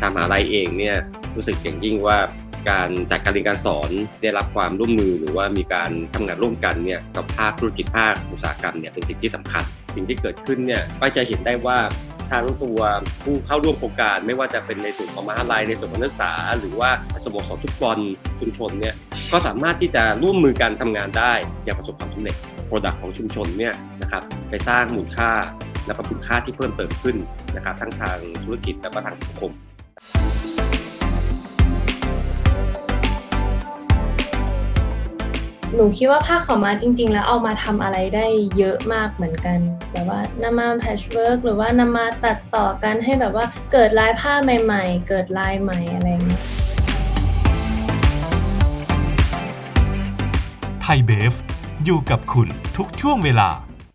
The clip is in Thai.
ทางมหาลัยเองเนี่ยรู้สึกอย่างยิ่งว่าการจัดการเรียนการสอนได้รับความร่วมมือหรือว่ามีการทำงานร่วมกันเนี่ยกับภาคธุรกิจภาคอุตสาหกรรมเนี่ยเป็นสิ่งที่สำคัญ สิ่งที่เกิดขึ้นเนี่ยก็จะเห็นได้ว่าทางตัวผู้เข้าร่วมโครงการไม่ว่าจะเป็นในส่วนของมหาลัยในส่วนของนักศึกษา หรือว่าสโมสรฟุตบอลชุมชนเนี่ยก็สามารถที่จะร่วมมือกันทำงานได้อย่างประสบความสำเร็จโปรดักต์ของชุมชนเนี่ยนะครับไปสร้างมูลค่าและก็คุณค่าที่เพิ่มเติมขึ้นนะครับทั้งทางธุรกิจและก็ทางสังคม หนูคิดว่าผ้าขาวม้าจริง ๆ แล้วเอามาทำอะไรได้เยอะมากเหมือนกันแบบว่านำมาแพชเวิร์กหรือว่านำมาตัดต่อกันให้แบบว่าเกิดลายผ้าใหม่ ๆ เกิดลายใหม่อะไรอย่างเงี้ย ไทยเบฟ อยู่กับคุณทุกช่วงเวลา